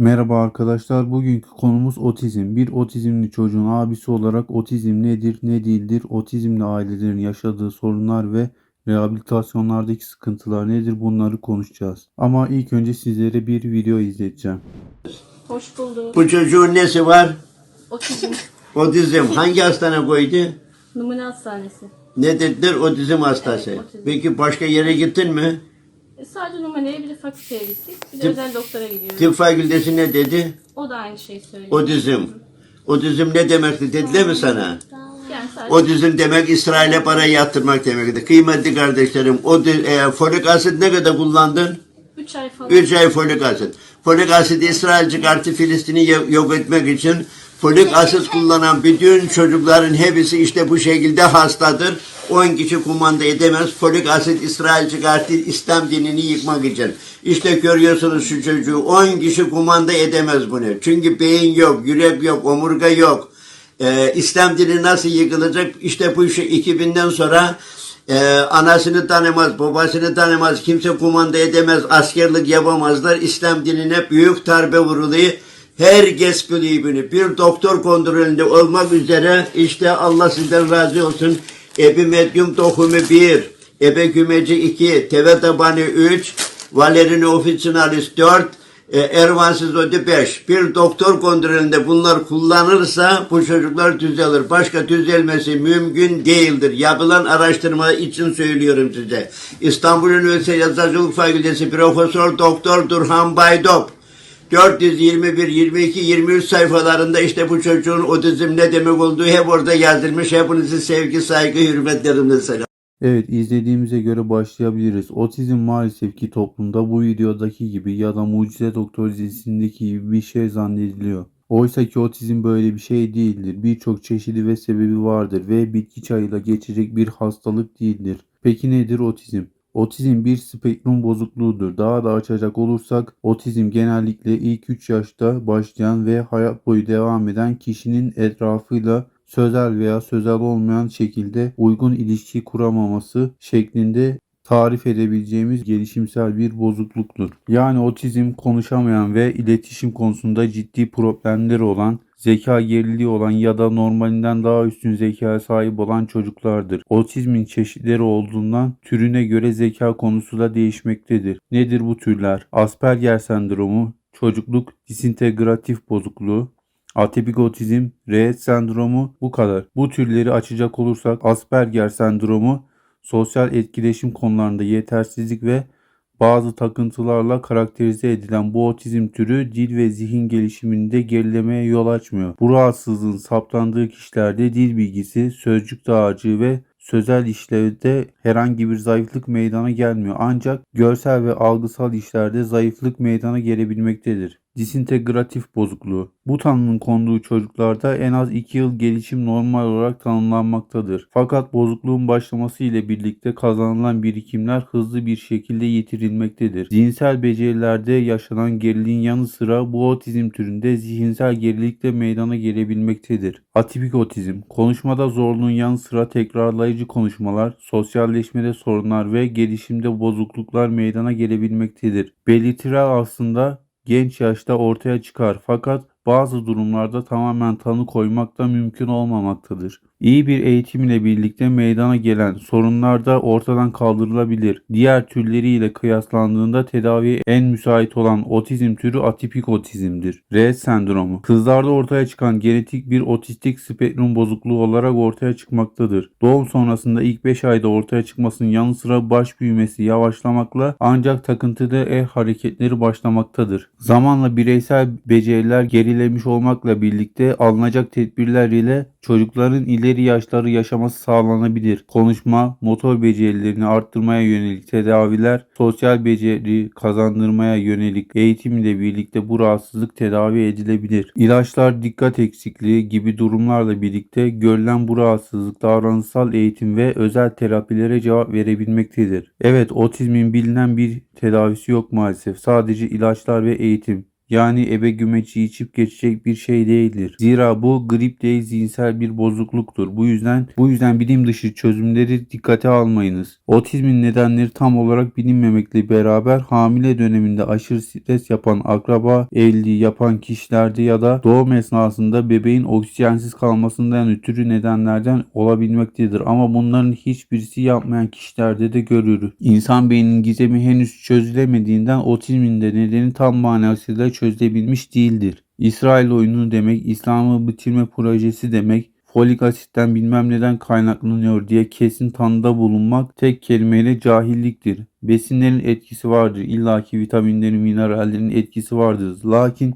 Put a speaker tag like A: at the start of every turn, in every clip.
A: Merhaba arkadaşlar. Bugünkü konumuz otizm. Bir otizmli çocuğun abisi olarak otizm nedir, ne değildir, otizmli ailelerin yaşadığı sorunlar ve rehabilitasyonlardaki sıkıntılar nedir bunları konuşacağız. Ama ilk önce sizlere bir video izleteceğim.
B: Hoş bulduk.
C: Bu çocuğun nesi var?
B: Otizm
C: Otizm. Hangi hastane koydu?
B: numune hastanesi.
C: Ne dediler? Otizm hastası.
B: Evet, otizm.
C: Peki başka yere gittin mi?
B: E, sadece numuneye bir de fakülteye gittik. Bir de
C: Tıp-
B: özel doktora gidiyoruz.
C: Tıp fakültesi ne dedi?
B: O da aynı şeyi söylüyor.
C: Otizm. Otizm ne demekti dediler mi sana?
B: Yani sadece
C: Otizm demek İsrail'e para yatırmak demekti. Kıymetli kardeşlerim, o e, folik asit ne kadar kullandın?
B: 3 ay falan.
C: 3 ay folik asit. Folik asit İsrail çıkarttı Filistin'i yo- yok etmek için. Folik asit kullanan bütün çocukların hepsi işte bu şekilde hastadır. 10 kişi kumanda edemez. Folik asit İsrail çıkarttı İslam dinini yıkmak için. İşte görüyorsunuz şu çocuğu 10 kişi kumanda edemez bunu. Çünkü beyin yok, yürek yok, omurga yok. Ee, İslam dini nasıl yıkılacak? İşte bu şey 2000'den sonra e, anasını tanımaz, babasını tanımaz, kimse kumanda edemez, askerlik yapamazlar. İslam dinine büyük darbe vuruluyor. Herkes bunu. Bir doktor kontrolünde olmak üzere işte Allah sizden razı olsun. Ebi medyum tohumu 1, ebe kümeci 2, teve tabanı 3, valerini officinalis 4, e, Ervansız öde 5. Bir doktor kontrolünde bunlar kullanırsa bu çocuklar düzelir. Başka düzelmesi mümkün değildir. Yapılan araştırma için söylüyorum size. İstanbul Üniversitesi Yazarcılık Fakültesi Profesör Doktor Durhan Baydop 421, 22, 23 sayfalarında işte bu çocuğun otizm ne demek olduğu hep orada yazılmış. Hepinizi sevgi, saygı, hürmetlerimle selam.
A: Evet izlediğimize göre başlayabiliriz. Otizm maalesef ki toplumda bu videodaki gibi ya da Mucize Doktor dizisindeki gibi bir şey zannediliyor. Oysa ki otizm böyle bir şey değildir. Birçok çeşidi ve sebebi vardır ve bitki çayıyla geçecek bir hastalık değildir. Peki nedir otizm? Otizm bir spektrum bozukluğudur. Daha da açacak olursak otizm genellikle ilk 3 yaşta başlayan ve hayat boyu devam eden kişinin etrafıyla sözel veya sözel olmayan şekilde uygun ilişki kuramaması şeklinde tarif edebileceğimiz gelişimsel bir bozukluktur. Yani otizm konuşamayan ve iletişim konusunda ciddi problemleri olan, zeka geriliği olan ya da normalinden daha üstün zekaya sahip olan çocuklardır. Otizmin çeşitleri olduğundan türüne göre zeka konusu da değişmektedir. Nedir bu türler? Asperger sendromu, çocukluk disintegratif bozukluğu, Atipik otizm, Rett sendromu bu kadar. Bu türleri açacak olursak Asperger sendromu sosyal etkileşim konularında yetersizlik ve bazı takıntılarla karakterize edilen bu otizm türü dil ve zihin gelişiminde gerilemeye yol açmıyor. Bu rahatsızlığın saptandığı kişilerde dil bilgisi, sözcük dağarcığı ve sözel işlevde herhangi bir zayıflık meydana gelmiyor. Ancak görsel ve algısal işlerde zayıflık meydana gelebilmektedir. Disintegratif bozukluğu. Bu tanının konduğu çocuklarda en az 2 yıl gelişim normal olarak tanımlanmaktadır. Fakat bozukluğun başlaması ile birlikte kazanılan birikimler hızlı bir şekilde yitirilmektedir. Zihinsel becerilerde yaşanan geriliğin yanı sıra bu otizm türünde zihinsel gerilik de meydana gelebilmektedir. Atipik otizm, konuşmada zorluğun yanı sıra tekrarlayıcı konuşmalar, sosyalleşmede sorunlar ve gelişimde bozukluklar meydana gelebilmektedir. Belirtiler aslında genç yaşta ortaya çıkar fakat bazı durumlarda tamamen tanı koymak da mümkün olmamaktadır. İyi bir eğitim ile birlikte meydana gelen sorunlar da ortadan kaldırılabilir. Diğer türleriyle kıyaslandığında tedaviye en müsait olan otizm türü atipik otizmdir. Rett sendromu kızlarda ortaya çıkan genetik bir otistik spektrum bozukluğu olarak ortaya çıkmaktadır. Doğum sonrasında ilk 5 ayda ortaya çıkmasının yanı sıra baş büyümesi yavaşlamakla ancak takıntıda el hareketleri başlamaktadır. Zamanla bireysel beceriler gerilemiş olmakla birlikte alınacak tedbirler ile çocukların ileri yaşları yaşaması sağlanabilir. Konuşma, motor becerilerini arttırmaya yönelik tedaviler, sosyal beceri kazandırmaya yönelik eğitim ile birlikte bu rahatsızlık tedavi edilebilir. İlaçlar, dikkat eksikliği gibi durumlarla birlikte görülen bu rahatsızlık davranışsal eğitim ve özel terapilere cevap verebilmektedir. Evet, otizmin bilinen bir tedavisi yok maalesef. Sadece ilaçlar ve eğitim. Yani ebe gümeci içip geçecek bir şey değildir. Zira bu grip değil zihinsel bir bozukluktur. Bu yüzden bu yüzden bilim dışı çözümleri dikkate almayınız. Otizmin nedenleri tam olarak bilinmemekle beraber hamile döneminde aşırı stres yapan akraba evliliği yapan kişilerde ya da doğum esnasında bebeğin oksijensiz kalmasından ötürü nedenlerden olabilmektedir. Ama bunların hiçbirisi yapmayan kişilerde de görülür. İnsan beyninin gizemi henüz çözülemediğinden otizmin de nedeni tam manasıyla çözülebilmiş değildir. İsrail oyunu demek, İslam'ı bitirme projesi demek, folik asitten bilmem neden kaynaklanıyor diye kesin tanıda bulunmak tek kelimeyle cahilliktir. Besinlerin etkisi vardır. İlla ki vitaminlerin, minerallerin etkisi vardır. Lakin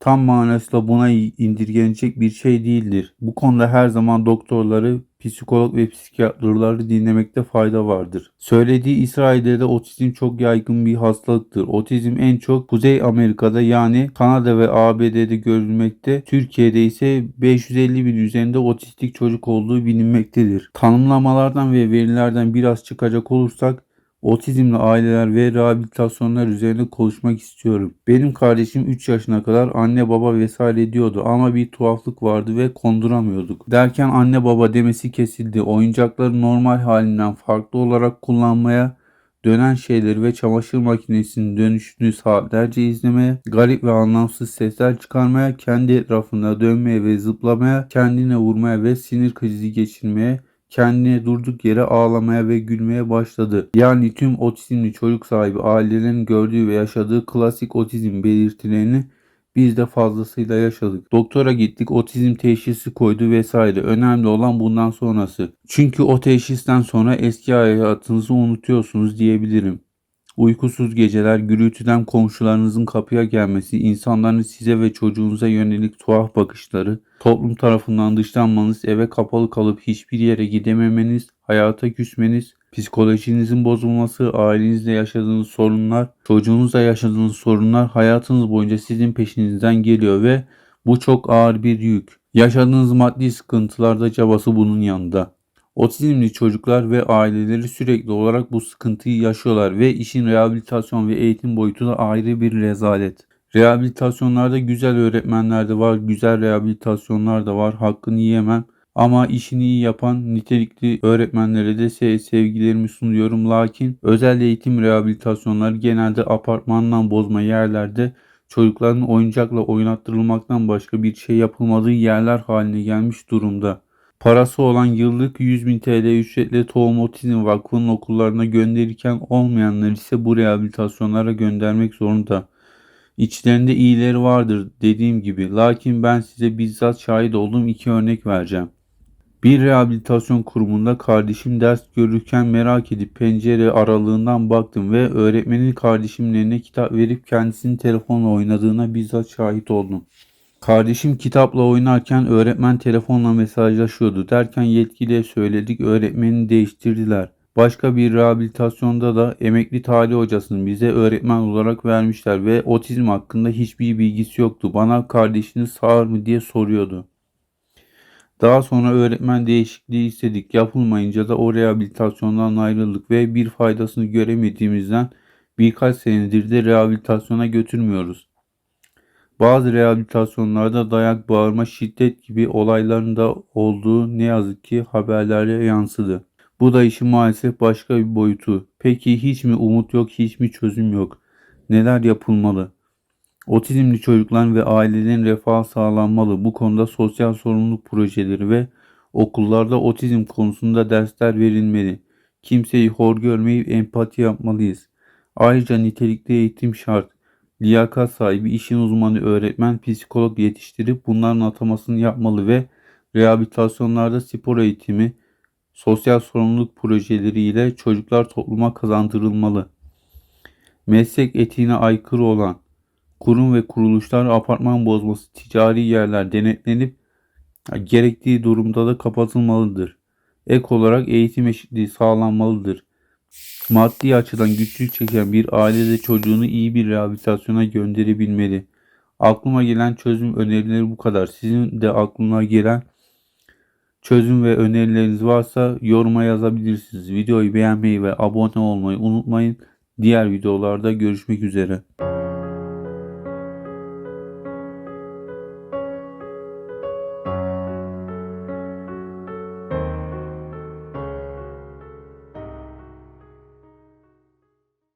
A: tam manasıyla buna indirgenecek bir şey değildir. Bu konuda her zaman doktorları, psikolog ve psikiyatrları dinlemekte fayda vardır. Söylediği İsrail'de de otizm çok yaygın bir hastalıktır. Otizm en çok Kuzey Amerika'da yani Kanada ve ABD'de görülmekte. Türkiye'de ise 550 bin üzerinde otistik çocuk olduğu bilinmektedir. Tanımlamalardan ve verilerden biraz çıkacak olursak Otizmli aileler ve rehabilitasyonlar üzerine konuşmak istiyorum. Benim kardeşim 3 yaşına kadar anne baba vesaire diyordu ama bir tuhaflık vardı ve konduramıyorduk. Derken anne baba demesi kesildi. Oyuncakları normal halinden farklı olarak kullanmaya dönen şeyleri ve çamaşır makinesinin dönüşünü saatlerce izlemeye, garip ve anlamsız sesler çıkarmaya, kendi etrafında dönmeye ve zıplamaya, kendine vurmaya ve sinir krizi geçirmeye, kendine durduk yere ağlamaya ve gülmeye başladı. Yani tüm otizmli çocuk sahibi ailelerin gördüğü ve yaşadığı klasik otizm belirtilerini biz de fazlasıyla yaşadık. Doktora gittik, otizm teşhisi koydu vesaire. Önemli olan bundan sonrası. Çünkü o teşhisten sonra eski hayatınızı unutuyorsunuz diyebilirim. Uykusuz geceler, gürültüden komşularınızın kapıya gelmesi, insanların size ve çocuğunuza yönelik tuhaf bakışları, toplum tarafından dışlanmanız, eve kapalı kalıp hiçbir yere gidememeniz, hayata küsmeniz, psikolojinizin bozulması, ailenizle yaşadığınız sorunlar, çocuğunuzla yaşadığınız sorunlar hayatınız boyunca sizin peşinizden geliyor ve bu çok ağır bir yük. Yaşadığınız maddi sıkıntılar da cabası bunun yanında. Otizmli çocuklar ve aileleri sürekli olarak bu sıkıntıyı yaşıyorlar ve işin rehabilitasyon ve eğitim boyutu da ayrı bir rezalet. Rehabilitasyonlarda güzel öğretmenler de var, güzel rehabilitasyonlar da var. Hakkını yiyemem. Ama işini iyi yapan nitelikli öğretmenlere de se- sevgilerimi sunuyorum. Lakin özel eğitim rehabilitasyonları genelde apartmandan bozma yerlerde çocukların oyuncakla oynattırılmaktan başka bir şey yapılmadığı yerler haline gelmiş durumda. Parası olan yıllık 100 bin TL ücretle Tohum Otizm Vakfı'nın okullarına gönderirken olmayanlar ise bu rehabilitasyonlara göndermek zorunda. İçlerinde iyileri vardır dediğim gibi. Lakin ben size bizzat şahit olduğum iki örnek vereceğim. Bir rehabilitasyon kurumunda kardeşim ders görürken merak edip pencere aralığından baktım ve öğretmenin kardeşimin eline kitap verip kendisinin telefonla oynadığına bizzat şahit oldum. Kardeşim kitapla oynarken öğretmen telefonla mesajlaşıyordu derken yetkiliye söyledik öğretmeni değiştirdiler. Başka bir rehabilitasyonda da emekli Talih hocasını bize öğretmen olarak vermişler ve otizm hakkında hiçbir bilgisi yoktu. Bana kardeşini sağır mı diye soruyordu. Daha sonra öğretmen değişikliği istedik. Yapılmayınca da o rehabilitasyondan ayrıldık ve bir faydasını göremediğimizden birkaç senedir de rehabilitasyona götürmüyoruz. Bazı rehabilitasyonlarda dayak, bağırma, şiddet gibi olayların da olduğu ne yazık ki haberlere yansıdı. Bu da işin maalesef başka bir boyutu. Peki hiç mi umut yok, hiç mi çözüm yok? Neler yapılmalı? Otizmli çocukların ve ailelerin refahı sağlanmalı. Bu konuda sosyal sorumluluk projeleri ve okullarda otizm konusunda dersler verilmeli. Kimseyi hor görmeyip empati yapmalıyız. Ayrıca nitelikli eğitim şart. Liyakat sahibi, işin uzmanı öğretmen, psikolog yetiştirip bunların atamasını yapmalı ve rehabilitasyonlarda spor eğitimi, sosyal sorumluluk projeleriyle çocuklar topluma kazandırılmalı. Meslek etiğine aykırı olan kurum ve kuruluşlar apartman bozması, ticari yerler denetlenip gerektiği durumda da kapatılmalıdır. Ek olarak eğitim eşitliği sağlanmalıdır. Maddi açıdan güçlük çeken bir aile de çocuğunu iyi bir rehabilitasyona gönderebilmeli. Aklıma gelen çözüm önerileri bu kadar. Sizin de aklına gelen çözüm ve önerileriniz varsa yoruma yazabilirsiniz. Videoyu beğenmeyi ve abone olmayı unutmayın. Diğer videolarda görüşmek üzere.